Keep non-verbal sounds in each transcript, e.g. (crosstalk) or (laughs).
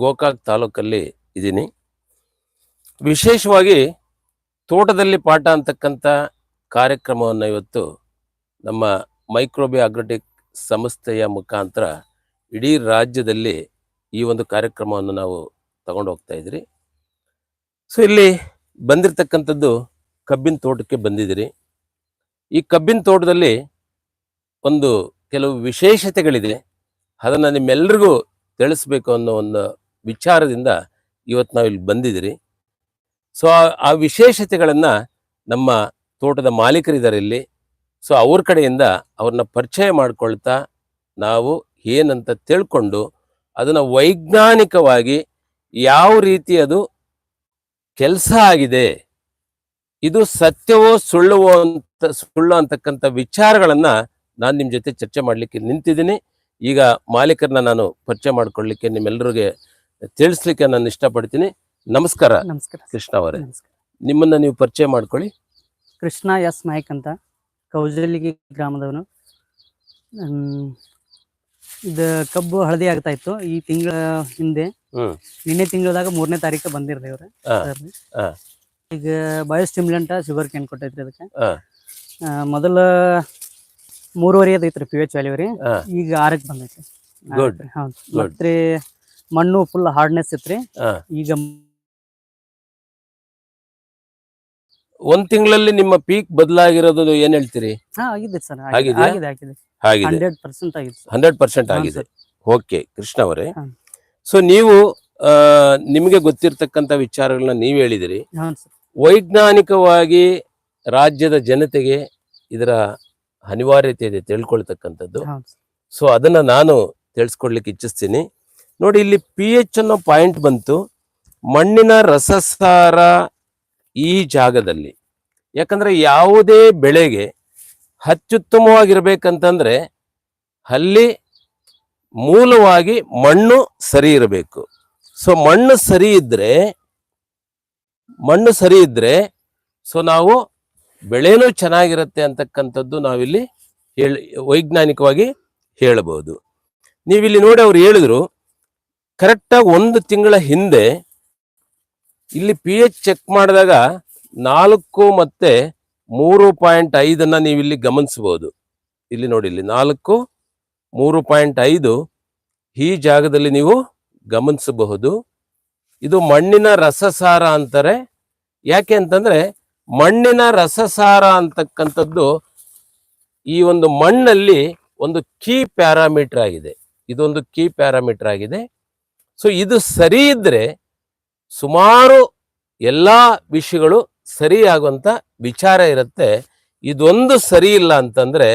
ಗೋಕಾಕ್ ತಾಲೂಕಲ್ಲಿ ಇದ್ದೀನಿ. ವಿಶೇಷವಾಗಿ ತೋಟದಲ್ಲಿ ಪಾಠ ಅಂತಕ್ಕಂಥ ಕಾರ್ಯಕ್ರಮವನ್ನು ಇವತ್ತು ನಮ್ಮ ಮೈಕ್ರೋಬಿ ಅಗ್ರೋಟೆಕ್ ಸಂಸ್ಥೆಯ ಮುಖಾಂತರ ಇಡೀ ರಾಜ್ಯದಲ್ಲಿ ಈ ಒಂದು ಕಾರ್ಯಕ್ರಮವನ್ನು ನಾವು ತಗೊಂಡು ಹೋಗ್ತಾ ಇದ್ರಿ. ಸೊ ಇಲ್ಲಿ ಬಂದಿರತಕ್ಕಂಥದ್ದು ಕಬ್ಬಿನ ತೋಟಕ್ಕೆ ಬಂದಿದ್ದೀರಿ. ಈ ಕಬ್ಬಿನ ತೋಟದಲ್ಲಿ ಒಂದು ಕೆಲವು ವಿಶೇಷತೆಗಳಿದೆ. ಅದನ್ನು ನಿಮ್ಮೆಲ್ರಿಗೂ ತಿಳಿಸ್ಬೇಕು ಅನ್ನೋ ಒಂದು ವಿಚಾರದಿಂದ ಇವತ್ತು ನಾವು ಇಲ್ಲಿ ಬಂದಿದ್ದೀರಿ. ಸೊ ಆ- ವಿಶೇಷತೆಗಳನ್ನು ನಮ್ಮ ತೋಟದ ಮಾಲೀಕರಿದ್ದಾರೆ ಇಲ್ಲಿ ಸೊ ಅವ್ರ ಕಡೆಯಿಂದ ಅವ್ರನ್ನ ಪರಿಚಯ ಮಾಡ್ಕೊಳ್ತಾ ನಾವು ಏನಂತ ತಿಳ್ಕೊಂಡು ಅದನ್ನು ವೈಜ್ಞಾನಿಕವಾಗಿ ಯಾವ ರೀತಿ ಅದು ಕೆಲಸ ಆಗಿದೆ, ಇದು ಸತ್ಯವೋ ಸುಳ್ಳುವೋ ಅಂತ, ಸುಳ್ಳು ಅಂತಕ್ಕಂಥ ವಿಚಾರಗಳನ್ನು ನಾನು ನಿಮ್ಮ ಜೊತೆ ಚರ್ಚೆ ಮಾಡಲಿಕ್ಕೆ ನಿಂತಿದ್ದೀನಿ. ಈಗ ಮಾಲೀಕರನ್ನ ನಾನು ಪರಿಚಯ ಮಾಡ್ಕೊಳ್ಳಿಕ್ಕೆ ನಿಮ್ಮೆಲ್ಲರಿಗೆ ತಿಳಿಸ್ಲಿಕ್ಕೆ ನಾನು ಇಷ್ಟಪಡ್ತೀನಿ. ನಮಸ್ಕಾರ. ನಮಸ್ಕಾರ. ಕೃಷ್ಣ ಅವರೇ. ನಮಸ್ಕಾರ. ನಿಮ್ಮನ್ನ ನೀವು ಪರಿಚಯ ಮಾಡ್ಕೊಳ್ಳಿ. ಕೃಷ್ಣ ಎಸ್ ನಾಯ್ಕ್ ಅಂತ. ಕೌಜಲಿಗಿ ಗ್ರಾಮದವನು. ಹ್ಮ್, ಇದು ಕಬ್ಬು ಹಳದಿ ಆಗ್ತಾ ಇತ್ತು. ಈ ತಿಂಗಳ ಹಿಂದೆ ಹ್ಮ್. ನಿನ್ನೆ ತಿಂಗಳದಾಗ ಮೂರನೇ ತಾರೀಕು ಬಂದಿರ್ಲಿ ಇವ್ರು ಈಗ ಬಯೋ. ಈಗ ಬಯೋಸ್ಟಿಮ್ಯುಲೆಂಟ್ ಶುಗರ್ ಕೇನ್ ಕೊಟ್ಟೈತ್ರಿ ಅದಕ್ಕೆ. ಆ, ಮೊದಲ ಮೂರುವರೆ ಅದೈತ್ರಿ ಪಿ ಎಚ್ ವ್ಯಾಲ್ಯೂ ರೀ. ಈಗ ಆರಕ್ಕೆ ಬಂದೈತಿ. Good. ಹೌದು. Good. ಮಣ್ಣು ಫುಲ್ ಹಾರ್ಡ್ನೆಸ್ ಇತ್ರಿ. ಈಗ ಒಂದ್ ತಿಂಗಳಲ್ಲಿ ನಿಮ್ಮ ಪೀಕ್ ಬದಲಾಗಿರೋದು ಏನ್ ಹೇಳ್ತೀರಿ? ಹಾ ಆಗಿದೆ ಸರ್ ಆಗಿದೆ. ಆಗಿದೆ ಆಗಿದೆ ಹಂಡ್ರೆಡ್ ಪರ್ಸೆಂಟ್ ಆಗಿದೆ ಸರ್. ಹಂಡ್ರೆಡ್ ಪರ್ಸೆಂಟ್ ಹಾ, ಆಗಿದೆ. ಓಕೆ ಕೃಷ್ಣ ಅವರೇ. ಸೊ ನೀವು ನಿಮಗೆ ಗೊತ್ತಿರತಕ್ಕಂತ ವಿಚಾರಗಳನ್ನ ನೀವು ಹೇಳಿದಿರಿ. ವೈಜ್ಞಾನಿಕವಾಗಿ ರಾಜ್ಯದ ಜನತೆಗೆ ಇದರ ಅನಿವಾರ್ಯತೆ ಇದೆ ತಿಳ್ಕೊಳ್ತಕ್ಕಂಥದ್ದು. ಸೊ ಅದನ್ನ ನಾನು ತಿಳಿಸ್ಕೊಡ್ಲಿಕ್ಕೆ ಇಚ್ಛಿಸ್ತೀನಿ. ನೋಡಿ ಇಲ್ಲಿ ಪಿ ಎಚ್ ಅನ್ನೋ ಪಾಯಿಂಟ್ ಬಂತು. ಮಣ್ಣಿನ ರಸಸಾರ ಈ ಜಾಗದಲ್ಲಿ. ಯಾಕಂದ್ರೆ ಯಾವುದೇ ಬೆಳೆಗೆ ಅತ್ಯುತ್ತಮವಾಗಿರ್ಬೇಕಂತಂದ್ರೆ ಅಲ್ಲಿ ಮೂಲವಾಗಿ ಮಣ್ಣು ಸರಿ ಇರಬೇಕು. ಸೊ ಮಣ್ಣು ಸರಿ ಇದ್ರೆ, ಮಣ್ಣು ಸರಿ ಇದ್ರೆ ಸೊ ನಾವು ಬೆಳೆನೂ ಚೆನ್ನಾಗಿರುತ್ತೆ ಅಂತಕ್ಕಂಥದ್ದು ನಾವಿಲ್ಲಿ ಹೇಳಿ, ವೈಜ್ಞಾನಿಕವಾಗಿ ಹೇಳಬಹುದು. ನೀವಿಲ್ಲಿ ನೋಡಿ ಅವ್ರು ಹೇಳಿದ್ರು ಕರೆಕ್ಟಾಗಿ ಒಂದು ತಿಂಗಳ ಹಿಂದೆ ಇಲ್ಲಿ ಪಿ ಎಚ್ ಚೆಕ್ ಮಾಡಿದಾಗ ನಾಲ್ಕು ಮತ್ತೆ ಮೂರು ಪಾಯಿಂಟ್ ನೀವು ನೀವಿಲ್ಲಿ ಗಮನಿಸಬಹುದು. ಇಲ್ಲಿ ನೋಡಿ, ಇಲ್ಲಿ ನಾಲ್ಕು, ಮೂರು ಪಾಯಿಂಟ್ ಐದು ಈ ಜಾಗದಲ್ಲಿ ನೀವು ಗಮನಿಸಬಹುದು. ಇದು ಮಣ್ಣಿನ ರಸಸಾರ ಅಂತಾರೆ. ಯಾಕೆ ಅಂತಂದರೆ ಮಣ್ಣಿನ ರಸಸಾರ ಅಂತಕ್ಕಂಥದ್ದು ಈ ಒಂದು ಮಣ್ಣಲ್ಲಿ ಒಂದು ಕೀ ಪ್ಯಾರಾಮೀಟರ್ ಆಗಿದೆ. ಇದೊಂದು ಕೀ ಪ್ಯಾರಾಮೀಟರ್ ಆಗಿದೆ. ಸೊ ಇದು ಸರಿ ಇದ್ರೆ ಸುಮಾರು ಎಲ್ಲ ವಿಷಯಗಳು ಸರಿಯಾಗುವಂಥ ವಿಚಾರ ಇರುತ್ತೆ. ಇದೊಂದು ಸರಿ ಇಲ್ಲ ಅಂತಂದ್ರೆ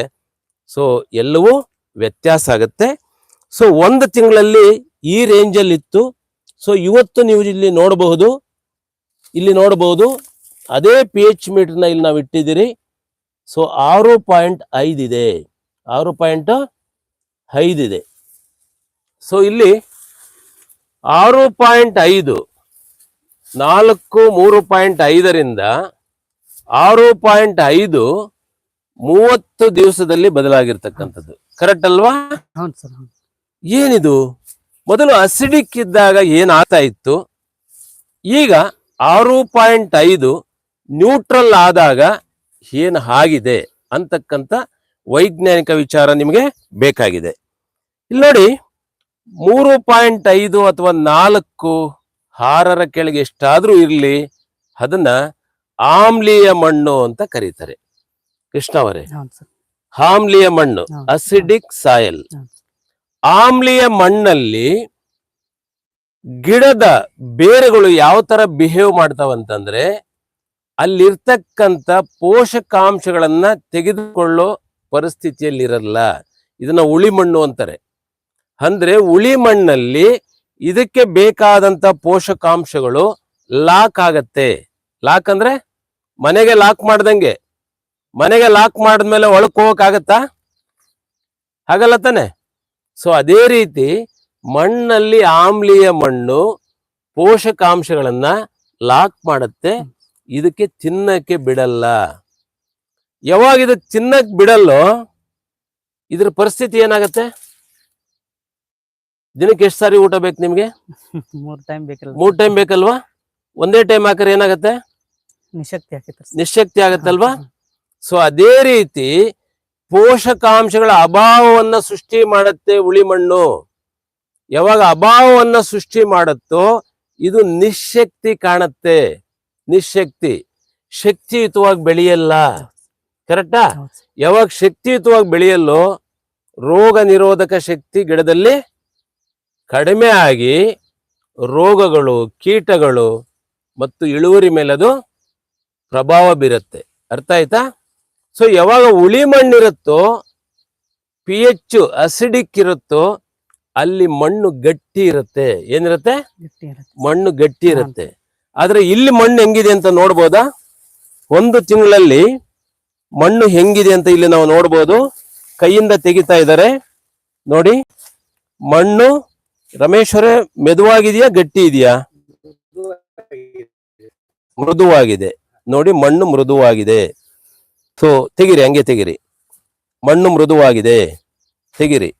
ಸೊ ಎಲ್ಲವೂ ವ್ಯತ್ಯಾಸ ಆಗುತ್ತೆ. ಸೊ ಒಂದು ತಿಂಗಳಲ್ಲಿ ಈ ರೇಂಜಲ್ಲಿ ಇತ್ತು. ಸೊ ಇವತ್ತು ನೀವು ಇಲ್ಲಿ ನೋಡಬಹುದು ಇಲ್ಲಿ ನೋಡಬಹುದು, ಅದೇ ಪಿ ಎಚ್ ಮೀಟರ್ನ ಇಲ್ಲಿ ನಾವು ಇಟ್ಟಿದ್ದೀರಿ. ಸೊ ಆರು ಪಾಯಿಂಟ್ ಐದಿದೆ ಆರು ಪಾಯಿಂಟ್ ಐದಿದೆ ಸೊ ಇಲ್ಲಿ ಆರು ಪಾಯಿಂಟ್ ಐದು. ನಾಲ್ಕು ಮೂರು ಪಾಯಿಂಟ್ ಐದರಿಂದ ಆರು ಪಾಯಿಂಟ್ ಐದು ಮೂವತ್ತು ದಿವಸದಲ್ಲಿ ಬದಲಾಗಿರ್ತಕ್ಕಂಥದ್ದು. ಕರೆಕ್ಟ್ ಅಲ್ವಾ? ಏನಿದು? ಮೊದಲು ಅಸಿಡಿಕ್ ಇದ್ದಾಗ ಏನಾಗ್ತಾ ಇತ್ತು? ಈಗ ಆರು ಪಾಯಿಂಟ್ ಐದು ನ್ಯೂಟ್ರಲ್ ಆದಾಗ ಏನು ಆಗಿದೆ ಅಂತಕ್ಕಂಥ ವೈಜ್ಞಾನಿಕ ವಿಚಾರ ನಿಮಗೆ ಬೇಕಾಗಿದೆ. ಇಲ್ಲಿ ನೋಡಿ. ಮೂರು ಪಾಯಿಂಟ್ ಐದು ಅಥವಾ ನಾಲ್ಕು ಹಾರರ ಕೆಳಗೆ ಎಷ್ಟಾದ್ರೂ ಇರಲಿ ಅದನ್ನ ಆಮ್ಲೀಯ ಮಣ್ಣು ಅಂತ ಕರೀತಾರೆ. ಕೃಷ್ಣ ಅವರೇ. ಆಮ್ಲೀಯ ಮಣ್ಣು. Acidic soil. ಆಮ್ಲೀಯ ಮಣ್ಣಲ್ಲಿ ಗಿಡದ ಬೇರುಗಳು ಯಾವ ತರ ಬಿಹೇವ್ ಮಾಡ್ತಾವಂತಂದ್ರೆ ಅಲ್ಲಿರ್ತಕ್ಕಂಥ ಪೋಷಕಾಂಶಗಳನ್ನ ತೆಗೆದುಕೊಳ್ಳೋ ಪರಿಸ್ಥಿತಿಯಲ್ಲಿರಲ್ಲ. ಇದನ್ನ ಉಳಿ ಮಣ್ಣು ಅಂತಾರೆ. ಅಂದ್ರೆ ಉಳಿ ಮಣ್ಣಲ್ಲಿ ಇದಕ್ಕೆ ಬೇಕಾದಂತ ಪೋಷಕಾಂಶಗಳು ಲಾಕ್ ಆಗತ್ತೆ. ಲಾಕ್ ಅಂದ್ರೆ ಮನೆಗೆ ಲಾಕ್ ಮಾಡ್ದಂಗೆ. ಮನೆಗೆ ಲಾಕ್ ಮಾಡಿದ್ಮೇಲೆ ಒಳಕ್ ಹೋಗಕ್ಕಾಗತ್ತಾ ಹಾಗಲ್ಲ ತಾನೆ. ಸೊ ಅದೇ ರೀತಿ ಮಣ್ಣಲ್ಲಿ ಆಮ್ಲೀಯ ಮಣ್ಣು ಪೋಷಕಾಂಶಗಳನ್ನ ಲಾಕ್ ಮಾಡುತ್ತೆ. ಇದಕ್ಕೆ ತಿನ್ನಕ್ಕೆ ಬಿಡಲ್ಲ. ಯಾವಾಗ ಇದು ತಿನ್ನಕ್ ಬಿಡಲ್ಲೋ ಇದ್ರ ಪರಿಸ್ಥಿತಿ ಏನಾಗತ್ತೆ? ದಿನಕ್ಕೆ ಎಷ್ಟು ಸಾರಿ ಊಟ ಬೇಕು ನಿಮ್ಗೆ? (laughs) ಮೂರ್ ಟೈಮ್ ಬೇಕಲ್ಲ ಮೂರ್ ಟೈಮ್ ಬೇಕಲ್ವಾ? ಒಂದೇ ಟೈಮ್ ಹಾಕ್ರೆ ಏನಾಗತ್ತೆ? ನಿಶಕ್ತಿ sir. ನಿಶಕ್ತಿ ಆಗತ್ತಲ್ವಾ? ಸೊ ಅದೇ ರೀತಿ ಪೋಷಕಾಂಶಗಳ ಅಭಾವವನ್ನ ಸೃಷ್ಟಿ ಮಾಡುತ್ತೆ ಉಳಿ ಮಣ್ಣು. ಯಾವಾಗ ಅಭಾವವನ್ನ ಸೃಷ್ಟಿ ಮಾಡುತ್ತೋ ಇದು ನಿಶಕ್ತಿ ಕಾಣತ್ತೆ. ನಿಶಕ್ತಿ. ಶಕ್ತಿಯುತವಾಗಿ ಬೆಳೆಯಲ್ಲ. ಕರೆಕ್ಟಾ? ಯಾವಾಗ ಶಕ್ತಿಯುತವಾಗಿ ಬೆಳೆಯಲ್ಲೋ ರೋಗ ನಿರೋಧಕ ಶಕ್ತಿ ಗಿಡದಲ್ಲಿ ಕಡಿಮೆ ಆಗಿ ರೋಗಗಳು ಕೀಟಗಳು ಮತ್ತು ಇಳುವರಿ ಮೇಲೆ ಅದು ಪ್ರಭಾವ ಬೀರುತ್ತೆ. ಅರ್ಥ ಆಯ್ತಾ? ಸೊ ಯಾವಾಗ ಉಳಿ ಮಣ್ಣಿರುತ್ತೋ ಪಿ ಎಚ್ ಅಸಿಡಿಕ್ ಇರುತ್ತೋ ಅಲ್ಲಿ ಮಣ್ಣು ಗಟ್ಟಿ ಇರುತ್ತೆ. ಏನಿರುತ್ತೆ? ಮಣ್ಣು ಗಟ್ಟಿ ಇರುತ್ತೆ. ಆದ್ರೆ ಇಲ್ಲಿ ಮಣ್ಣು ಹೆಂಗಿದೆ ಅಂತ ನೋಡ್ಬೋದಾ? ಒಂದು ತಿಂಗಳಲ್ಲಿ ಮಣ್ಣು ಹೆಂಗಿದೆ ಅಂತ ಇಲ್ಲಿ ನಾವು ನೋಡ್ಬೋದು. ಕೈಯಿಂದ ತೆಗಿತಾ ಇದ್ದಾರೆ. ನೋಡಿ ಮಣ್ಣು ರಮೇಶ್ವರೇ ಮೆದುವಾಗಿದೆಯಾ ಗಟ್ಟಿ ಇದೆಯಾ ಮೃದುವಾಗಿದೆ. ನೋಡಿ, ಮಣ್ಣು ಮೃದುವಾಗಿದೆ. ಸೊ ತೆಗಿರಿ, ಹಂಗೆ ತೆಗಿರಿ. ಮಣ್ಣು ಮೃದುವಾಗಿದೆ. ತೆಗಿರಿ.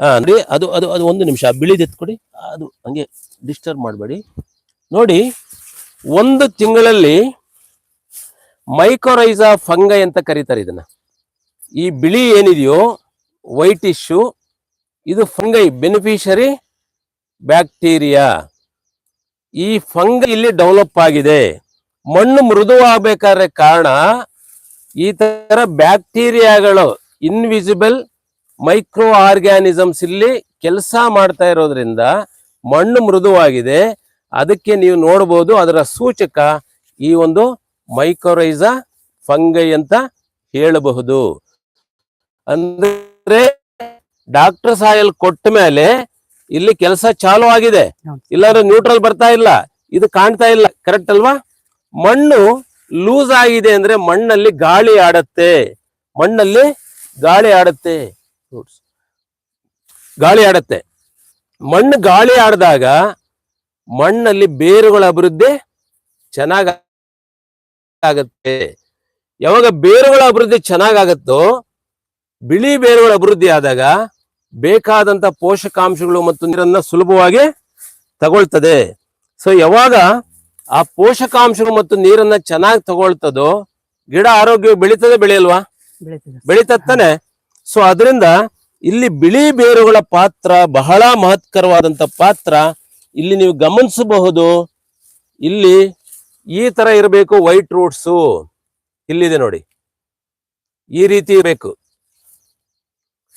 ಹಾ ನೋಡಿ, ಅದು ಅದು ಅದು ಒಂದು ನಿಮಿಷ ಬಿಳಿದೆತ್ಕೊಡಿ ಅದು ಹಂಗೆ ಡಿಸ್ಟರ್ಬ್ ಮಾಡಬೇಡಿ. ನೋಡಿ, ಒಂದು ತಿಂಗಳಲ್ಲಿ ಮೈಕೋರೈಸಾ ಫಂಗೈ ಅಂತ ಕರೀತಾರೆ ಇದನ್ನ. ಈ ಬಿಳಿ ಏನಿದೆಯೋ ವೈಟ್ ಇಶ್ಯೂ ಇದು ಫಂಗೈ ಬೆನಿಫಿಷರಿ ಬ್ಯಾಕ್ಟೀರಿಯಾ ಈ ಫಂಗೈ ಇಲ್ಲಿ ಡೆವಲಪ್ ಆಗಿದೆ. ಮಣ್ಣು ಮೃದುವಾಗಬೇಕಾದ್ರೆ ಕಾರಣ ಈ ತರ ಬ್ಯಾಕ್ಟೀರಿಯಾಗಳು ಇನ್ವಿಸಿಬಲ್ ಮೈಕ್ರೋ ಆರ್ಗ್ಯಾನಿಸಮ್ಸ್ ಇಲ್ಲಿ ಕೆಲಸ ಮಾಡ್ತಾ ಇರೋದ್ರಿಂದ ಮಣ್ಣು ಮೃದುವಾಗಿದೆ. ಅದಕ್ಕೆ ನೀವು ನೋಡಬಹುದು ಅದರ ಸೂಚಕ ಈ ಒಂದು ಮೈಕ್ರೋರೈಸ ಫಂಗೈ ಅಂತ ಹೇಳಬಹುದು. ಅಂದ್ರೆ ಡಾಕ್ಟರ್ ಸಾಯಲ್ ಕೊಟ್ಟ ಮೇಲೆ ಇಲ್ಲಿ ಕೆಲಸ ಚಾಲು ಆಗಿದೆ. ಇಲ್ಲಾದ್ರೆ ನ್ಯೂಟ್ರಲ್ ಬರ್ತಾ ಇಲ್ಲ. ಇದು ಕಾಣ್ತಾ ಇಲ್ಲ. ಕರೆಕ್ಟ್ ಅಲ್ವಾ? ಮಣ್ಣು ಲೂಸ್ ಆಗಿದೆ ಅಂದ್ರೆ ಮಣ್ಣಲ್ಲಿ ಗಾಳಿ ಆಡತ್ತೆ. ಮಣ್ಣಲ್ಲಿ ಗಾಳಿ ಆಡತ್ತೆ. ಗಾಳಿ ಆಡತ್ತೆ. ಮಣ್ಣು ಗಾಳಿ ಆಡಿದಾಗ ಮಣ್ಣಲ್ಲಿ ಬೇರುಗಳ ಅಭಿವೃದ್ಧಿ ಚೆನ್ನಾಗ ಆಗತ್ತೆ. ಯಾವಾಗ ಬೇರುಗಳ ಅಭಿವೃದ್ಧಿ ಚೆನ್ನಾಗಾಗತ್ತೋ ಬಿಳಿ ಬೇರುಗಳ ಅಭಿವೃದ್ಧಿ ಆದಾಗ ಬೇಕಾದಂತ ಪೋಷಕಾಂಶಗಳು ಮತ್ತು ನೀರನ್ನ ಸುಲಭವಾಗಿ ತಗೊಳ್ತದೆ. ಸೊ ಯಾವಾಗ ಆ ಪೋಷಕಾಂಶಗಳು ಮತ್ತು ನೀರನ್ನ ಚೆನ್ನಾಗಿ ತಗೊಳ್ತದೋ ಗಿಡ ಆರೋಗ್ಯ ಬೆಳೀತದೆ ಬೆಳೆಯಲ್ವಾ. ಬೆಳೀತತ್ತಾನೆ ಸೊ ಅದರಿಂದ ಇಲ್ಲಿ ಬಿಳಿ ಬೇರುಗಳ ಪಾತ್ರ ಬಹಳ ಮಹತ್ಕರವಾದಂತ ಪಾತ್ರ ಇಲ್ಲಿ ನೀವು ಗಮನಿಸಬಹುದು. ಇಲ್ಲಿ ಈ ತರ ಇರಬೇಕು ವೈಟ್ ರೂಟ್ಸು. ಇಲ್ಲಿದೆ ನೋಡಿ. ಈ ರೀತಿ ಇರಬೇಕು.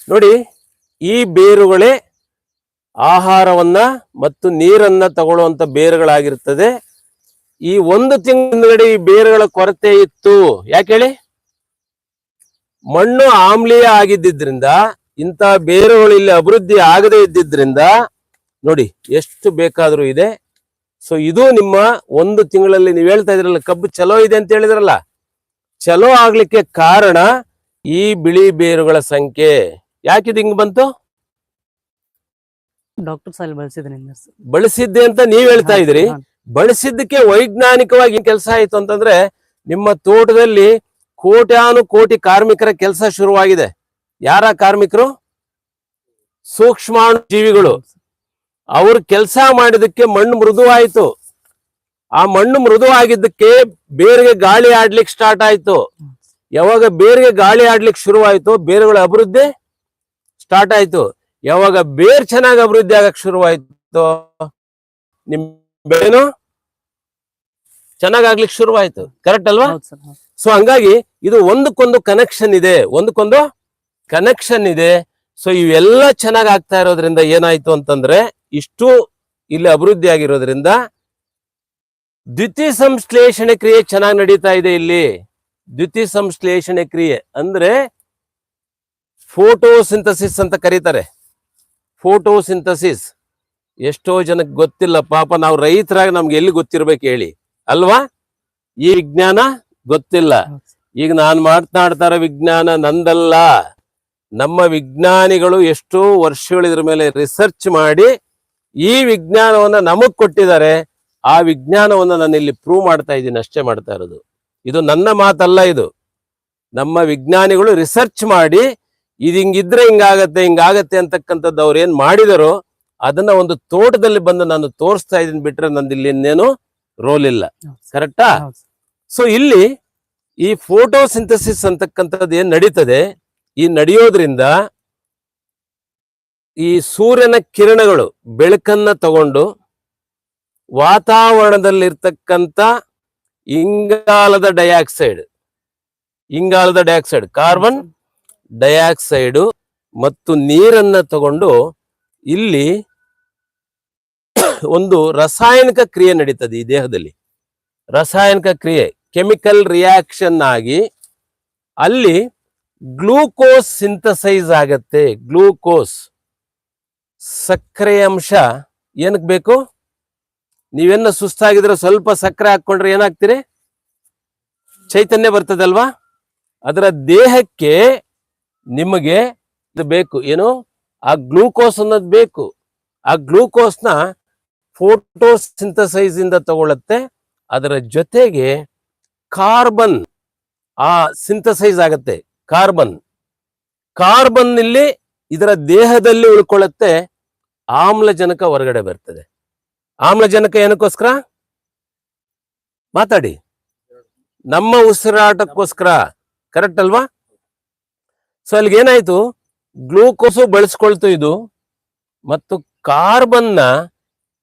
ನೋಡಿ ಈ ಬೇರುಗಳೇ ಆಹಾರವನ್ನ ಮತ್ತು ನೀರನ್ನ ತಗೊಳ್ಳುವಂತ ಬೇರುಗಳಾಗಿರ್ತದೆ ಈ ಒಂದು ತಿಂಗಳ ಈ ಬೇರುಗಳ ಕೊರತೆ ಇತ್ತು. ಯಾಕೆ ಹೇಳಿ? ಮಣ್ಣು ಆಮ್ಲೀಯ ಆಗಿದ್ದರಿಂದ ಇಂಥ ಬೇರುಗಳು ಇಲ್ಲಿ ಅಭಿವೃದ್ಧಿ ಆಗದೇ ಇದ್ದಿದ್ರಿಂದ, ನೋಡಿ ಎಷ್ಟು ಬೇಕಾದರೂ ಇದೆ. ಸೊ ಇದು ನಿಮ್ಮ ಒಂದು ತಿಂಗಳಲ್ಲಿ ನೀವು ಹೇಳ್ತಾ ಇದ್ರಲ್ಲ, ಕಬ್ಬು ಚಲೋ ಇದೆ ಅಂತ ಹೇಳಿದ್ರಲ್ಲ. ಚಲೋ ಆಗ್ಲಿಕ್ಕೆ ಕಾರಣ ಈ ಬಿಳಿ ಬೇರುಗಳ ಸಂಖ್ಯೆ. ಯಾಕಿದ್ ಹಿಂಗ್ ಬಂತು? ಡಾಕ್ಟರ್ ಸಾಯಿಲ್ ಬಳಸಿದ್ರಿಂದ ಬಳಸಿದ್ದೆ ಅಂತ ನೀವ್ ಹೇಳ್ತಾ ಇದ್ರಿ ಬಳಸಿದ್ದಕ್ಕೆ ವೈಜ್ಞಾನಿಕವಾಗಿ ಕೆಲಸ ಆಯ್ತು ಅಂತಂದ್ರೆ ನಿಮ್ಮ ತೋಟದಲ್ಲಿ ಕೋಟ್ಯಾನು ಕೋಟಿ ಕಾರ್ಮಿಕರ ಕೆಲಸ ಶುರುವಾಗಿದೆ. ಯಾರ ಕಾರ್ಮಿಕರು? ಸೂಕ್ಷ್ಮಾಣು ಜೀವಿಗಳು. ಅವ್ರು ಕೆಲಸ ಮಾಡಿದಕ್ಕೆ ಮಣ್ಣು ಮೃದುವಾಯಿತು. ಆ ಮಣ್ಣು ಮೃದುವಾಗಿದ್ದಕ್ಕೆ ಬೇರೆಗೆ ಗಾಳಿ ಆಡ್ಲಿಕ್ಕೆ ಸ್ಟಾರ್ಟ್ ಆಯ್ತು. ಯಾವಾಗ ಬೇರೆಗೆ ಗಾಳಿ ಆಡ್ಲಿಕ್ಕೆ ಶುರುವಾಯ್ತು ಬೇರುಗಳ ಅಭಿವೃದ್ಧಿ ಸ್ಟಾರ್ಟ್ ಆಯ್ತು. ಯಾವಾಗ ಬೇರ್ ಚೆನ್ನಾಗಿ ಅಭಿವೃದ್ಧಿ ಆಗಕ್ ಶುರುವಾಯ್ತು? ನಿಮ್ ಬೆಳೆನು ಚೆನ್ನಾಗಾಗ್ಲಿಕ್ಕೆ ಶುರುವಾಯ್ತು. ಕರೆಕ್ಟ್ ಅಲ್ವಾ? ಸೊ ಹಂಗಾಗಿ ಇದು ಒಂದಕ್ಕೊಂದು ಕನೆಕ್ಷನ್ ಇದೆ. ಒಂದಕ್ಕೊಂದು ಕನೆಕ್ಷನ್ ಇದೆ. ಸೊ ಇವೆಲ್ಲ ಚೆನ್ನಾಗ್ ಆಗ್ತಾ ಇರೋದ್ರಿಂದ ಏನಾಯ್ತು ಅಂತಂದ್ರೆ ಇಷ್ಟು ಇಲ್ಲಿ ಅಭಿವೃದ್ಧಿ ಆಗಿರೋದ್ರಿಂದ ದ್ವಿತೀಯ ಸಂಶ್ಲೇಷಣೆ ಕ್ರಿಯೆ ಚೆನ್ನಾಗಿ ನಡೀತಾ ಇದೆ ಇಲ್ಲಿ. ದ್ವಿತೀಯ ಸಂಶ್ಲೇಷಣೆ ಕ್ರಿಯೆ ಅಂದ್ರೆ ಫೋಟೋಸಿಂಥಸಿಸ್ ಅಂತ ಕರೀತಾರೆ. ಫೋಟೋಸಿಂಥಸಿಸ್. ಎಷ್ಟೋ ಜನಕ್ಕೆ ಗೊತ್ತಿಲ್ಲ, ಪಾಪ ನಾವು ರೈತರಾಗಿ ನಮ್ಗೆ ಎಲ್ಲಿ ಗೊತ್ತಿರ್ಬೇಕು ಹೇಳಿ. ಅಲ್ವಾ? ಈ ವಿಜ್ಞಾನ ಗೊತ್ತಿಲ್ಲ. ಈಗ ನಾನು ಮಾತನಾಡ್ತಾರ ವಿಜ್ಞಾನ ನಂದಲ್ಲ. ನಮ್ಮ ವಿಜ್ಞಾನಿಗಳು ಎಷ್ಟೋ ವರ್ಷಗಳು ಇದ್ರ ಮೇಲೆ ರಿಸರ್ಚ್ ಮಾಡಿ ಈ ವಿಜ್ಞಾನವನ್ನ ನಮಗ್ ಕೊಟ್ಟಿದ್ದಾರೆ. ಆ ವಿಜ್ಞಾನವನ್ನ ನಾನು ಇಲ್ಲಿ ಪ್ರೂವ್ ಮಾಡ್ತಾ ಇದ್ದೀನಿ, ಅಷ್ಟೇ ಮಾಡ್ತಾ ಇರೋದು. ಇದು ನನ್ನ ಮಾತಲ್ಲ ಇದು. ನಮ್ಮ ವಿಜ್ಞಾನಿಗಳು ರಿಸರ್ಚ್ ಮಾಡಿ ಇದು ಹಿಂಗಿದ್ರೆ ಹಿಂಗಾಗತ್ತೆ ಹಿಂಗಾಗತ್ತೆ ಅಂತಕ್ಕಂಥದ್ದು ಅವ್ರು ಏನ್ ಮಾಡಿದಾರೋ ಅದನ್ನ ಒಂದು ತೋಟದಲ್ಲಿ ಬಂದು ನಾನು ತೋರಿಸ್ತಾ ಇದ್ದೀನಿ ಬಿಟ್ರೆ ನಂದು ಇಲ್ಲಿ. ಇನ್ನೇನು ರೋಲ್ ಇಲ್ಲ ಕರೆಕ್ಟಾ ಸೊ ಇಲ್ಲಿ ಈ ಫೋಟೋ ಸಿಂಥಸಿಸ್ ಅಂತಕ್ಕಂಥದ್ದು ಏನ್ ನಡೀತದೆ? ಈ ನಡೆಯೋದ್ರಿಂದ ಈ ಸೂರ್ಯನ ಕಿರಣಗಳು ಬೆಳಕನ್ನ ತಗೊಂಡು ವಾತಾವರಣದಲ್ಲಿರ್ತಕ್ಕಂಥ ಇಂಗಾಲದ ಡೈಆಕ್ಸೈಡ್ ಇಂಗಾಲದ ಡೈಆಕ್ಸೈಡ್ ಕಾರ್ಬನ್ ಡೈಆಕ್ಸೈಡು ಮತ್ತು ನೀರನ್ನ ತಗೊಂಡು ಇಲ್ಲಿ ಒಂದು ರಾಸಾಯನಿಕ ಕ್ರಿಯೆ ನಡೀತದೆ ಈ ದೇಹದಲ್ಲಿ. ರಾಸಾಯನಿಕ ಕ್ರಿಯೆ, ಕೆಮಿಕಲ್ ರಿಯಾಕ್ಷನ್ ಆಗಿ ಅಲ್ಲಿ ಗ್ಲೂಕೋಸ್ ಸಿಂಥಸೈಸ್ ಆಗತ್ತೆ. ಗ್ಲೂಕೋಸ್ ಸಕ್ಕರೆ ಅಂಶ ಏನಕ್ಕೆ ಬೇಕು? ನೀವೇನ ಸುಸ್ತಾಗಿದ್ರೆ ಸ್ವಲ್ಪ ಸಕ್ಕರೆ ಹಾಕೊಂಡ್ರೆ ಏನಾಗ್ತೀರಿ? ಚೈತನ್ಯ ಬರ್ತದಲ್ವಾ? ಅದರ ದೇಹಕ್ಕೆ ನಿಮಗೆ ಇದು ಬೇಕು. ಏನು? ಆ ಗ್ಲೂಕೋಸ್ ಅನ್ನೋದು ಬೇಕು. ಆ ಗ್ಲೂಕೋಸ್ನ ಫೋಟೋಸಿಂಥಸೈಸ್ ಇಂದ ತಗೊಳ್ಳುತ್ತೆ ಅದರ ಜೊತೆಗೆ ಕಾರ್ಬನ್, ಆ ಸಿಂಥಸೈಸ್ ಆಗತ್ತೆ. ಕಾರ್ಬನ್. ಕಾರ್ಬನ್ ಇಲ್ಲಿ ಇದರ ದೇಹದಲ್ಲಿ ಉಳ್ಕೊಳ್ಳುತ್ತೆ. ಆಮ್ಲಜನಕ ಹೊರಗಡೆ ಬರ್ತದೆ. ಆಮ್ಲಜನಕ ಏನಕ್ಕೋಸ್ಕರ? ಮಾತಾಡಿ. ನಮ್ಮ ಉಸಿರಾಟಕ್ಕೋಸ್ಕರ. ಕರೆಕ್ಟ್ ಅಲ್ವಾ? ಸೊ ಅಲ್ಲಿಗೆ ಏನಾಯ್ತು? ಗ್ಲೂಕೋಸು ಬಳಸ್ಕೊಳ್ತು ಇದು. ಮತ್ತು ಕಾರ್ಬನ್ನ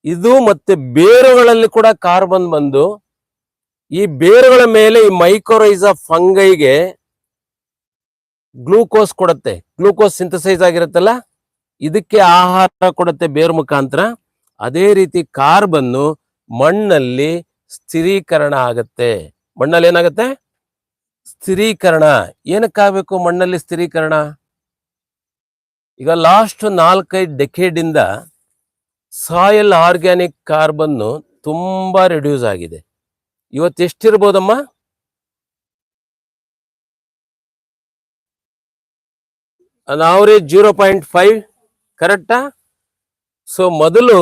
ಇದು ಮತ್ತೆ ಬೇರುಗಳಲ್ಲಿ ಕೂಡ ಕಾರ್ಬನ್ ಬಂದು ಈ ಬೇರುಗಳ ಮೇಲೆ ಈ ಮೈಕೋರೈಸ ಫಂಗೈಗೆ ಗ್ಲೂಕೋಸ್ ಕೊಡುತ್ತೆ. ಗ್ಲೂಕೋಸ್ ಸಿಂಥಸೈಸ್ ಆಗಿರುತ್ತಲ್ಲ? ಇದಕ್ಕೆ ಆಹಾರ ಕೊಡುತ್ತೆ ಬೇರು ಮುಖಾಂತರ. ಅದೇ ರೀತಿ ಕಾರ್ಬನ್ನು ಮಣ್ಣಲ್ಲಿ ಸ್ಥಿರೀಕರಣ ಆಗತ್ತೆ. ಮಣ್ಣಲ್ಲಿ ಏನಾಗತ್ತೆ? ಸ್ಥಿರೀಕರಣ. ಏನಕ್ಕಾಗಬೇಕು ಮಣ್ಣಲ್ಲಿ ಸ್ಥಿರೀಕರಣ? ಈಗ ಲಾಸ್ಟ್ ನಾಲ್ಕೈದು ಡೆಕೇಡ್ ಇಂದ ಸಾಯಿಲ್ ಆರ್ಗ್ಯಾನಿಕ್ ಕಾರ್ಬನ್ನು ತುಂಬ ರಿಡ್ಯೂಸ್ ಆಗಿದೆ. ಇವತ್ತು ಎಷ್ಟಿರ್ಬೋದಮ್ಮ? ಅವರೇಜ್ ಜೀರೋ ಪಾಯಿಂಟ್ ಫೈವ್ ಕರೆಕ್ಟಾ ಸೊ ಮೊದಲು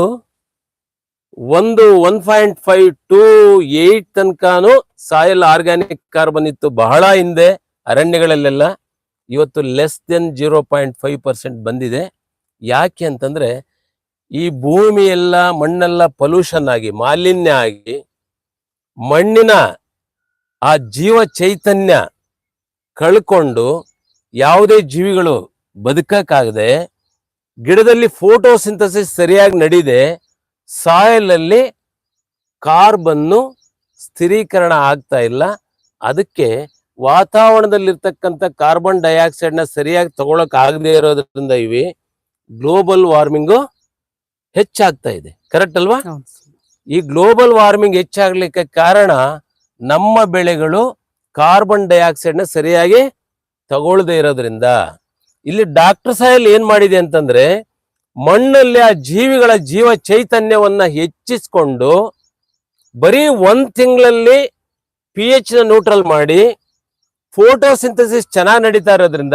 ಒಂದು one point five to eight ತನಕನೂ ಸಾಯಲ್ ಆರ್ಗ್ಯಾನಿಕ್ ಕಾರ್ಬನ್ ಇತ್ತು. ಬಹಳ ಹಿಂದೆ ಅರಣ್ಯಗಳಲ್ಲೆಲ್ಲ. ಇವತ್ತು less than zero point five percent ಬಂದಿದೆ. ಯಾಕೆ ಅಂತಂದ್ರೆ ಈ ಭೂಮಿ ಎಲ್ಲ ಮಣ್ಣೆಲ್ಲ ಪೊಲ್ಯೂಷನ್ ಆಗಿ, ಮಾಲಿನ್ಯ ಆಗಿ, ಮಣ್ಣಿನ ಆ ಜೀವ ಚೈತನ್ಯ ಕಳ್ಕೊಂಡು ಯಾವುದೇ ಜೀವಿಗಳು ಬದುಕಕ್ಕಾಗದೆ, ಗಿಡದಲ್ಲಿ ಫೋಟೋಸಿಂಥಸಿಸ್ ಸರಿಯಾಗಿ ನಡೀದೆ ಸಾಯಿಲ್ ಅಲ್ಲಿ ಕಾರ್ಬನ್ನು ಸ್ಥಿರೀಕರಣ ಆಗ್ತಾ ಇಲ್ಲ. ಅದಕ್ಕೆ ವಾತಾವರಣದಲ್ಲಿರ್ತಕ್ಕಂಥ ಕಾರ್ಬನ್ ಡೈಆಕ್ಸೈಡ್ನ ಸರಿಯಾಗಿ ತಗೊಳಕ್ ಆಗದೆ ಇರೋದ್ರಿಂದ ಇವಿ. ಗ್ಲೋಬಲ್ ವಾರ್ಮಿಂಗು ಹೆಚ್ಚಾಗ್ತಾ ಇದೆ. ಕರೆಕ್ಟ್ ಅಲ್ವಾ? ಈ ಗ್ಲೋಬಲ್ ವಾರ್ಮಿಂಗ್ ಹೆಚ್ಚಾಗ್ಲಿಕ್ಕೆ ಕಾರಣ ನಮ್ಮ ಬೆಳೆಗಳು ಕಾರ್ಬನ್ ಡೈಆಕ್ಸೈಡ್ನ ಸರಿಯಾಗಿ ತಗೊಳ್ಳದೆ ಇರೋದ್ರಿಂದ. ಇಲ್ಲಿ ಡಾಕ್ಟರ್ ಸಾಯಲ್ ಏನ್ ಮಾಡಿದೆ ಅಂತಂದ್ರೆ ಮಣ್ಣಲ್ಲಿ ಆ ಜೀವಿಗಳ ಜೀವ ಚೈತನ್ಯವನ್ನ ಹೆಚ್ಚಿಸ್ಕೊಂಡು ಬರೀ ಒಂದ್ ತಿಂಗಳಲ್ಲಿ ಪಿ ಎಚ್ನ ನ್ಯೂಟ್ರಲ್ ಮಾಡಿ ಫೋಟೋಸಿಂಥಸಿಸ್ ಚೆನ್ನಾಗಿ ನಡೀತಾ ಇರೋದ್ರಿಂದ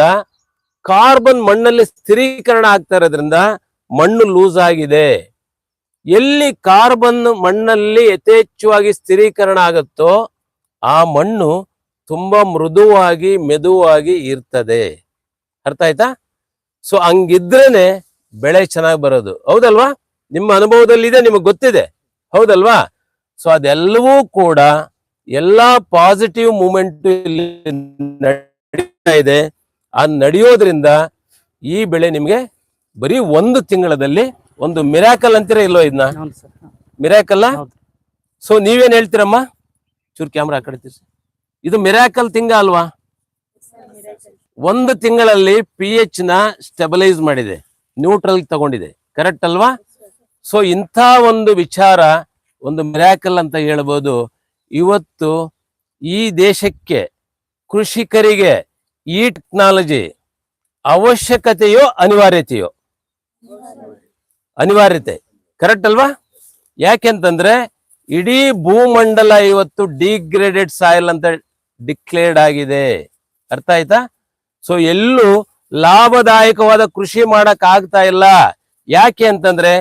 ಕಾರ್ಬನ್ ಮಣ್ಣಲ್ಲಿ ಸ್ಥಿರೀಕರಣ ಆಗ್ತಾ ಇರೋದ್ರಿಂದ ಮಣ್ಣು ಲೂಸ್ ಆಗಿದೆ. ಎಲ್ಲಿ ಕಾರ್ಬನ್ ಮಣ್ಣಲ್ಲಿ ಯಥೇಚ್ಛವಾಗಿ ಸ್ಥಿರೀಕರಣ ಆಗುತ್ತೋ ಆ ಮಣ್ಣು ತುಂಬಾ ಮೃದುವಾಗಿ, ಮೆದುವಾಗಿ ಇರ್ತದೆ. ಅರ್ಥ ಆಯ್ತಾ? ಸೊ ಹಂಗಿದ್ರೇನೆ ಬೆಳೆ ಚೆನ್ನಾಗಿ ಬರೋದು. ಹೌದಲ್ವಾ? ನಿಮ್ಮ ಅನುಭವದಲ್ಲಿ ಇದೆ ನಿಮಗೆ ಗೊತ್ತಿದೆ. ಹೌದಲ್ವಾ? ಸೊ ಅದೆಲ್ಲವೂ ಕೂಡ ಎಲ್ಲಾ ಪಾಸಿಟಿವ್ ಮೂಮೆಂಟ್ ನಡೀತಾ ಇದೆ. ಅದು ನಡೆಯೋದ್ರಿಂದ ಈ ಬೆಳೆ ನಿಮಗೆ ಬರೀ ಒಂದು ತಿಂಗಳಲ್ಲಿ ಒಂದು ಮಿರಾಕಲ್ ಅಂತೀರಾ ಇಲ್ವೋ ಇದನ್ನ ಮಿರಾಕಲ್ಲ ಸೊ ನೀವೇನು ಹೇಳ್ತೀರಮ್ಮ? ಚೂರು ಕ್ಯಾಮ್ರಾ ಕಡಿತೀವಿ ಕಡೆ ತಿರ್ಸಿ. ಇದು ಮಿರಾಕಲ್ ತಿಂಗ ಅಲ್ವಾ? ಒಂದು ತಿಂಗಳಲ್ಲಿ ಪಿ ಎಚ್ನ ಸ್ಟೆಬಲೈಸ್ ಮಾಡಿದೆ. ನ್ಯೂಟ್ರಲ್ ತಗೊಂಡಿದೆ. ಕರೆಕ್ಟ್ ಅಲ್ವಾ? ಸೊ ಇಂಥ ಒಂದು ವಿಚಾರ, ಒಂದು ಮಿರಾಕಲ್ ಅಂತ ಹೇಳ್ಬೋದು. ಇವತ್ತು ಈ ದೇಶಕ್ಕೆ ಕೃಷಿಕರಿಗೆ ಈ ಟೆಕ್ನಾಲಜಿ ಅವಶ್ಯಕತೆಯೋ, ಅನಿವಾರ್ಯತೆಯೋ? ಅನಿವಾರ್ಯತೆ. ಕರೆಕ್ಟ್ ಅಲ್ವಾ? ಯಾಕೆಂತಂದ್ರೆ, ಇಡೀ ಭೂಮಂಡಲ ಇವತ್ತು ಡಿಗ್ರೇಡೆಡ್ ಸಾಯಿಲ್ ಅಂತ ಡಿಕ್ಲೇರ್ಡ್ ಆಗಿದೆ. ಅರ್ಥ ಆಯ್ತಾ? ಸೊ ಎಲ್ಲೂ ಲಾಭದಾಯಕವಾದ ಕೃಷಿ ಮಾಡಕ್ ಆಗ್ತಾ ಇಲ್ಲ. ಯಾಕೆ ಅಂತಂದ್ರೆ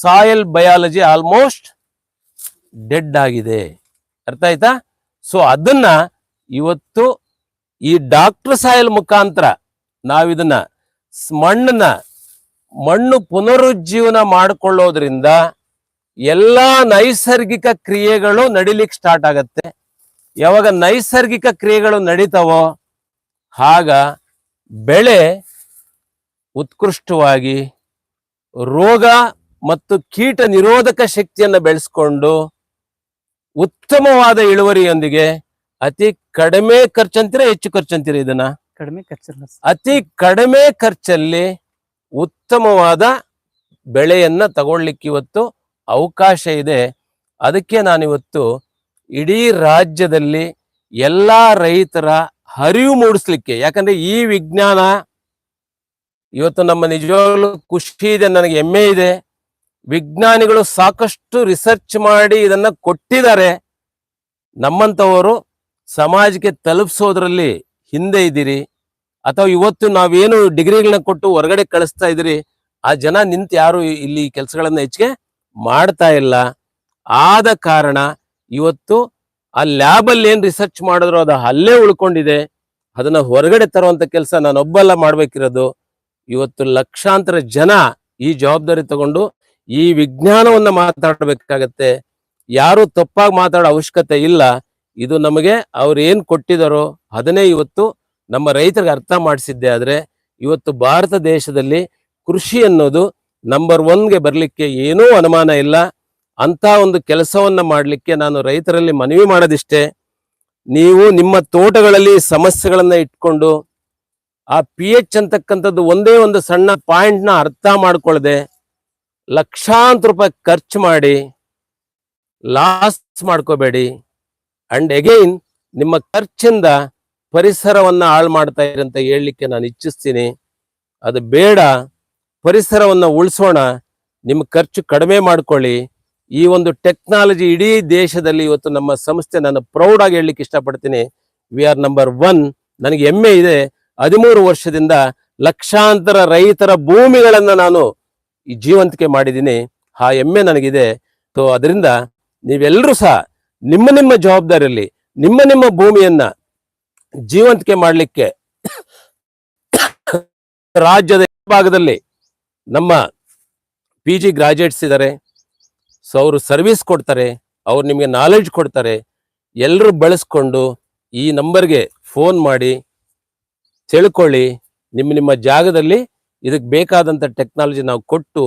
ಸಾಯಿಲ್ ಬಯಾಲಜಿ ಆಲ್ಮೋಸ್ಟ್ ಡೆಡ್ ಆಗಿದೆ. ಅರ್ಥ ಆಯ್ತಾ? ಸೊ ಅದನ್ನ ಇವತ್ತು ಈ ಡಾಕ್ಟರ್ ಸಾಯಿಲ್ ಮುಖಾಂತರ ನಾವಿದನ್ನ ಮಣ್ಣನ್ನ ಮಣ್ಣು ಪುನರುಜ್ಜೀವನ ಮಾಡಿಕೊಳ್ಳೋದ್ರಿಂದ ಎಲ್ಲಾ ನೈಸರ್ಗಿಕ ಕ್ರಿಯೆಗಳು ನಡಿಲಿಕ್ಕೆ ಸ್ಟಾರ್ಟ್ ಆಗತ್ತೆ. ಯಾವಾಗ ನೈಸರ್ಗಿಕ ಕ್ರಿಯೆಗಳು ನಡೀತಾವೋ ಆಗ ಬೆಳೆ ಉತ್ಕೃಷ್ಟವಾಗಿ ರೋಗ ಮತ್ತು ಕೀಟ ನಿರೋಧಕ ಶಕ್ತಿಯನ್ನು ಬೆಳೆಸ್ಕೊಂಡು ಉತ್ತಮವಾದ ಇಳುವರಿಯೊಂದಿಗೆ ಅತಿ ಕಡಿಮೆ ಖರ್ಚಂತೀರ ಹೆಚ್ಚು ಖರ್ಚಂತೀರ ಇದನ್ನ. ಕಡಿಮೆ ಖರ್ಚು ಅತಿ ಕಡಿಮೆ ಖರ್ಚಲ್ಲಿ ಉತ್ತಮವಾದ ಬೆಳೆಯನ್ನ ತಗೊಳ್ಲಿಕ್ಕೆ ಇವತ್ತು ಅವಕಾಶ ಇದೆ. ಅದಕ್ಕೆ ನಾನಿವತ್ತು ಇಡೀ ರಾಜ್ಯದಲ್ಲಿ ಎಲ್ಲಾ ರೈತರ ಹರಿವು ಮೂಡಿಸ್ಲಿಕ್ಕೆ. ಯಾಕಂದ್ರೆ ಈ ವಿಜ್ಞಾನ ಇವತ್ತು ನಮ್ಮ ನಿಜವಾಗ್ಲೂ ಖುಷಿ ಇದೆ, ನನಗೆ ಹೆಮ್ಮೆ ಇದೆ. ವಿಜ್ಞಾನಿಗಳು ಸಾಕಷ್ಟು ರಿಸರ್ಚ್ ಮಾಡಿ ಇದನ್ನ ಕೊಟ್ಟಿದ್ದಾರೆ. ನಮ್ಮಂತವರು ಸಮಾಜಕ್ಕೆ ತಲುಪಿಸೋದ್ರಲ್ಲಿ ಹಿಂದೆ ಇದ್ದೀರಿ. ಅಥವಾ ಇವತ್ತು ನಾವೇನು ಡಿಗ್ರಿಗಳನ್ನ ಕೊಟ್ಟು ಹೊರಗಡೆ ಕಳಿಸ್ತಾ ಇದ್ದೀರಿ, ಆ ಜನ ನಿಂತು ಯಾರು ಇಲ್ಲಿ ಕೆಲಸಗಳನ್ನ ಹೆಚ್ಚಿಗೆ ಮಾಡ್ತಾ ಇಲ್ಲ. ಆದ ಕಾರಣ ಇವತ್ತು ಆ ಲ್ಯಾಬ್ ಅಲ್ಲಿ ಏನ್ ರಿಸರ್ಚ್ ಮಾಡಿದ್ರು ಅದು ಅಲ್ಲೇ ಉಳ್ಕೊಂಡಿದೆ. ಅದನ್ನ ಹೊರಗಡೆ ತರುವಂತ ಕೆಲಸ ನಾನೊಬ್ಬಲ್ಲ ಮಾಡ್ಬೇಕಿರೋದು. ಇವತ್ತು ಲಕ್ಷಾಂತರ ಜನ ಈ ಜವಾಬ್ದಾರಿ ತಗೊಂಡು ಈ ವಿಜ್ಞಾನವನ್ನ ಮಾತಾಡಬೇಕಾಗತ್ತೆ. ಯಾರು ತಪ್ಪಾಗಿ ಮಾತಾಡೋ ಅವಶ್ಯಕತೆ ಇಲ್ಲ. ಇದು ನಮಗೆ ಅವ್ರು ಏನ್ ಕೊಟ್ಟಿದಾರೋ ಅದನ್ನೇ ಇವತ್ತು ನಮ್ಮ ರೈತರಿಗೆ ಅರ್ಥ ಮಾಡಿಸಿದ್ದೆ ಆದ್ರೆ ಇವತ್ತು ಭಾರತ ದೇಶದಲ್ಲಿ ಕೃಷಿ ಅನ್ನೋದು ನಂಬರ್ ಒನ್ಗೆ ಬರಲಿಕ್ಕೆ ಏನೂ ಅನುಮಾನ ಇಲ್ಲ. ಅಂತ ಒಂದು ಕೆಲಸವನ್ನ ಮಾಡಲಿಕ್ಕೆ ನಾನು ರೈತರಲ್ಲಿ ಮನವಿ ಮಾಡೋದಿಷ್ಟೇ. ನೀವು ನಿಮ್ಮ ತೋಟಗಳಲ್ಲಿ ಸಮಸ್ಯೆಗಳನ್ನ ಇಟ್ಕೊಂಡು ಆ ಪಿ ಎಚ್ ಅಂತಕ್ಕಂಥದ್ದು ಒಂದೇ ಒಂದು ಸಣ್ಣ ಪಾಯಿಂಟ್ನ ಅರ್ಥ ಮಾಡ್ಕೊಳ್ಳದೆ ಲಕ್ಷಾಂತರ ರೂಪಾಯಿ ಖರ್ಚು ಮಾಡಿ ಲಾಸ್ ಮಾಡ್ಕೋಬೇಡಿ. ಅಂಡ್ ಅಗೈನ್ ನಿಮ್ಮ ಖರ್ಚಿಂದ ಪರಿಸರವನ್ನ ಹಾಳು ಮಾಡ್ತಾ ಇರಂತ ಹೇಳಲಿಕ್ಕೆ ನಾನು ಇಚ್ಛಿಸ್ತೀನಿ. ಅದು ಬೇಡ. ಪರಿಸರವನ್ನ ಉಳಿಸೋಣ. ನಿಮ್ಮ ಖರ್ಚು ಕಡಿಮೆ ಮಾಡ್ಕೊಳ್ಳಿ. ಈ ಒಂದು ಟೆಕ್ನಾಲಜಿ ಇಡೀ ದೇಶದಲ್ಲಿ ಇವತ್ತು ನಮ್ಮ ಸಂಸ್ಥೆ ನಾನು ಪ್ರೌಡ್ ಆಗಿ ಹೇಳಲಿಕ್ಕೆ ಇಷ್ಟಪಡ್ತೀನಿ. ವಿ ಆರ್ ನಂಬರ್ ಒನ್ ನನಗೆ ಹೆಮ್ಮೆ ಇದೆ. ಹದಿಮೂರು ವರ್ಷದಿಂದ ಲಕ್ಷಾಂತರ ರೈತರ ಭೂಮಿಗಳನ್ನು ನಾನು ಈ ಜೀವಂತಿಕೆ ಮಾಡಿದ್ದೀನಿ. ಆ ಹೆಮ್ಮೆ ನನಗಿದೆ. ಸೊ ಅದರಿಂದ ನೀವೆಲ್ಲರೂ ಸಹ ನಿಮ್ಮ ನಿಮ್ಮ ಜವಾಬ್ದಾರಿಯಲ್ಲಿ ನಿಮ್ಮ ನಿಮ್ಮ ಭೂಮಿಯನ್ನ ಜೀವಂತಿಕೆ ಮಾಡಲಿಕ್ಕೆ (coughs) ರಾಜ್ಯದ ಭಾಗದಲ್ಲಿ ನಮ್ಮ ಪಿ ಜಿ ಗ್ರಾಜುಯೇಟ್ಸ್ ಇದ್ದಾರೆ. ಸೊ ಅವರು ಸರ್ವಿಸ್ ಕೊಡ್ತಾರೆ, ಅವ್ರು ನಿಮಗೆ ನಾಲೆಡ್ಜ್ ಕೊಡ್ತಾರೆ. ಎಲ್ಲರೂ ಬಳಸ್ಕೊಂಡು ಈ ನಂಬರ್ಗೆ ಫೋನ್ ಮಾಡಿ ತಿಳ್ಕೊಳ್ಳಿ. ನಿಮ್ಮ ನಿಮ್ಮ ಜಾಗದಲ್ಲಿ ಇದಕ್ಕೆ ಬೇಕಾದಂಥ ಟೆಕ್ನಾಲಜಿ ನಾವು ಕೊಟ್ಟು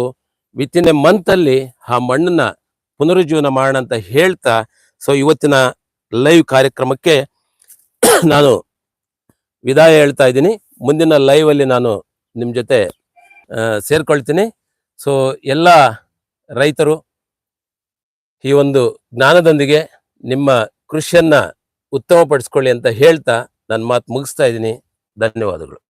ವಿತಿನ್ ಎ ಮಂತಲ್ಲಿ ಆ ಮಣ್ಣನ್ನ ಪುನರುಜ್ಜೀವನ ಮಾಡೋಣ ಅಂತ ಹೇಳ್ತಾ ಸೊ ಇವತ್ತಿನ ಲೈವ್ ಕಾರ್ಯಕ್ರಮಕ್ಕೆ (coughs) ನಾನು ವಿದಾಯ ಹೇಳ್ತಾ ಇದ್ದೀನಿ. ಮುಂದಿನ ಲೈವ್ ಅಲ್ಲಿ ನಾನು ನಿಮ್ಮ ಜೊತೆ ಸೇರ್ಕೊಳ್ತೀನಿ. ಸೊ ಎಲ್ಲ ರೈತರು ಈ ಒಂದು ಜ್ಞಾನದೊಂದಿಗೆ ನಿಮ್ಮ ಕೃಷಿಯನ್ನ ಉತ್ತಮಪಡಿಸ್ಕೊಳ್ಳಿ ಅಂತ ಹೇಳ್ತಾ ನನ್ನ ಮಾತು ಮುಗಿಸ್ತಾ ಇದ್ದೀನಿ. ಧನ್ಯವಾದಗಳು.